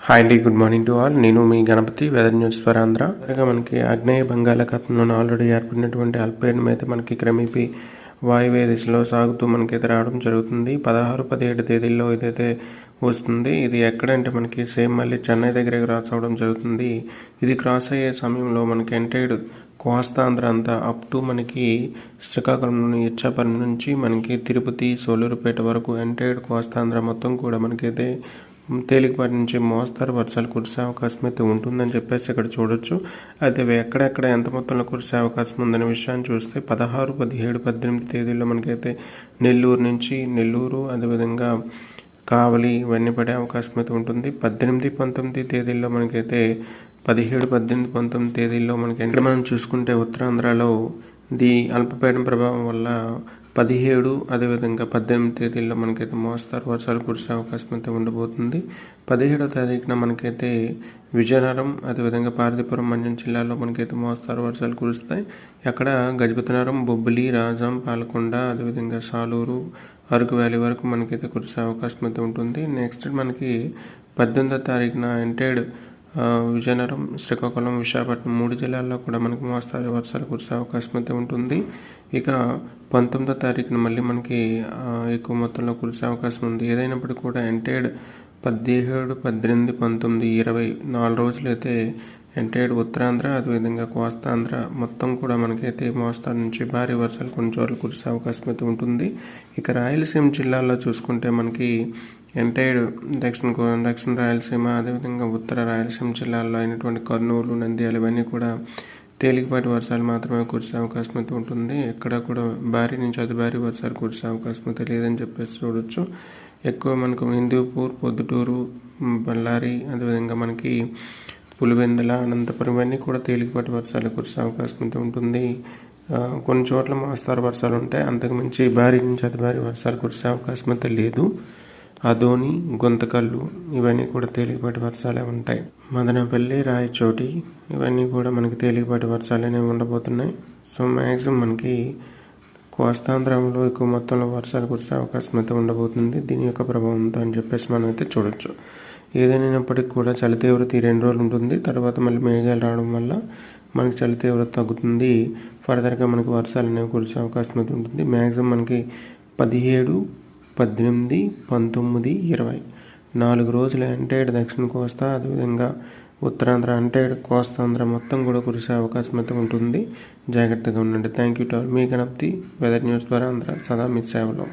Hi అండి good morning to all నేను మీ Ganapati weather news for Andhra అలాగే మనకి ఆగ్నేయ బంగాళాఖాతంలో ఆల్రెడీ ఏర్పడినటువంటి అల్పీడనం అయితే మనకి క్రమేపీ వాయువ్య దిశలో సాగుతూ మనకైతే రావడం జరుగుతుంది. పదహారు పదిహేడు తేదీల్లో ఇదైతే వస్తుంది. ఇది ఎక్కడంటే మనకి సేమ్ మళ్ళీ చెన్నై దగ్గర క్రాస్ అవ్వడం జరుగుతుంది. ఇది క్రాస్ అయ్యే సమయంలో మనకి ఎంటైడ్ కోస్తాంధ్ర అంతా అప్ టు మనకి శ్రీకాకుళం ఇచ్చాపురం నుంచి మనకి తిరుపతి సోలూరుపేట వరకు ఎంటైడ్ కోస్తాంధ్ర మొత్తం కూడా మనకైతే తేలికపాటి నుంచి మోస్తారు. వర్షాలు కురిసే అవకాశం అయితే ఉంటుందని చెప్పేసి ఇక్కడ చూడొచ్చు. అయితే ఎక్కడెక్కడ ఎంత మొత్తంలో కురిసే అవకాశం ఉందనే విషయాన్ని చూస్తే పదహారు పదిహేడు పద్దెనిమిది తేదీల్లో మనకైతే నెల్లూరు నుంచి నెల్లూరు అదేవిధంగా కావలి ఇవన్నీ పడే అవకాశం అయితే ఉంటుంది. పద్దెనిమిది పంతొమ్మిది తేదీల్లో మనకైతే పదిహేడు పద్దెనిమిది పంతొమ్మిది తేదీల్లో మనకి ఇక్కడ మనం చూసుకుంటే ఉత్తరాంధ్రలో ది అల్పపీడన ప్రభావం వల్ల పదిహేడు అదేవిధంగా పద్దెనిమిది తేదీల్లో మనకైతే మోస్తారు వర్షాలు కురిసే అవకాశం అయితే ఉండబోతుంది. పదిహేడో తారీఖున మనకైతే విజయనగరం అదేవిధంగా పార్వతీపురం మంజం జిల్లాలో మనకైతే మోస్తారు వర్షాలు కురుస్తాయి. అక్కడ గజపతినగరం బొబ్బిలి రాజాం పాలకొండ అదేవిధంగా సాలూరు అరకు వ్యాలీ వరకు మనకైతే కురిసే అవకాశం అయితే ఉంటుంది. నెక్స్ట్ మనకి పద్దెనిమిదో తారీఖున ఎంటైడ్ విజయనగరం శ్రీకాకుళం విశాఖపట్నం మూడు జిల్లాల్లో కూడా మనకి మోస్తారు వర్షాలు కురిసే అవకాశం అయితే ఉంటుంది. ఇక పంతొమ్మిదో తారీఖున మళ్ళీ మనకి ఎక్కువ మొత్తంలో కురిసే అవకాశం ఉంది. ఏదైనప్పటికీ కూడా ఎంటైడ్ పదిహేడు పద్దెనిమిది పంతొమ్మిది ఇరవై నాలుగు రోజులైతే ఎంటైడ్ ఉత్తరాంధ్ర అదేవిధంగా కోస్తాంధ్ర మొత్తం కూడా మనకైతే మోస్తారు నుంచి భారీ వర్షాలు కొన్ని చోట్ల కురిసే అవకాశం అయితే ఉంటుంది. ఇక రాయలసీమ జిల్లాల్లో చూసుకుంటే మనకి ఎంటైడ్ దక్షిణ కో- దక్షిణ రాయలసీమ అదేవిధంగా ఉత్తర రాయలసీమ జిల్లాల్లో అయినటువంటి కర్నూలు నంద్యాల ఇవన్నీ కూడా తేలికపాటి వర్షాలు మాత్రమే కురిసే అవకాశం అయితే ఉంటుంది. ఎక్కడ కూడా భారీ నుంచి అతి భారీ వర్షాలు కురిసే అవకాశం అయితే లేదని చెప్పేసి చూడొచ్చు. ఎక్కువ మనకు హిందూపూర్ పొద్దుటూరు బళ్ళారి అదేవిధంగా మనకి పులివెందుల అనంతపురం ఇవన్నీ కూడా తేలికపాటి వర్షాలు కురిసే అవకాశం అయితే ఉంటుంది. కొన్ని చోట్ల మోస్తారు వర్షాలు ఉంటాయి. అంతకుమించి భారీ నుంచి అతి భారీ వర్షాలు కురిసే అవకాశం అయితే లేదు. అదోని గుంతకల్లు ఇవన్నీ కూడా తేలికపాటి వర్షాలే ఉంటాయి. మదనపల్లి రాయచోటి ఇవన్నీ కూడా మనకి తేలికపాటి వర్షాలనే ఉండబోతున్నాయి. సో మ్యాక్సిమం మనకి కోస్తాంధ్రంలో ఎక్కువ మొత్తంలో వర్షాలు కురిసే అవకాశం అయితే ఉండబోతుంది. దీని యొక్క ప్రభావంతో అని చెప్పేసి మనం అయితే చూడొచ్చు. ఏదైనప్పటికీ కూడా చలి తీవ్రత ఈ రెండు రోజులు ఉంటుంది. తర్వాత మళ్ళీ మేఘాలు రావడం వల్ల మనకి చలి తీవ్రత తగ్గుతుంది. ఫర్దర్గా మనకి వర్షాలు అనేవి కురిసే అవకాశం అయితే ఉంటుంది. మ్యాక్సిమం మనకి పదిహేడు పద్దెనిమిది పంతొమ్మిది ఇరవై. నాలుగు రోజులు ఎంటైడ్ దక్షిణ కోస్తా అదేవిధంగా ఉత్తరాంధ్ర అంటే కోస్తాంధ్ర మొత్తం కూడా కురిసే అవకాశం అయితే ఉంటుంది. జాగ్రత్తగా ఉండండి. థ్యాంక్ యూ టు ఆల్ మీ గణపతి వెదర్ న్యూస్ ద్వారా ఆంధ్ర సదా మీ సేవలో.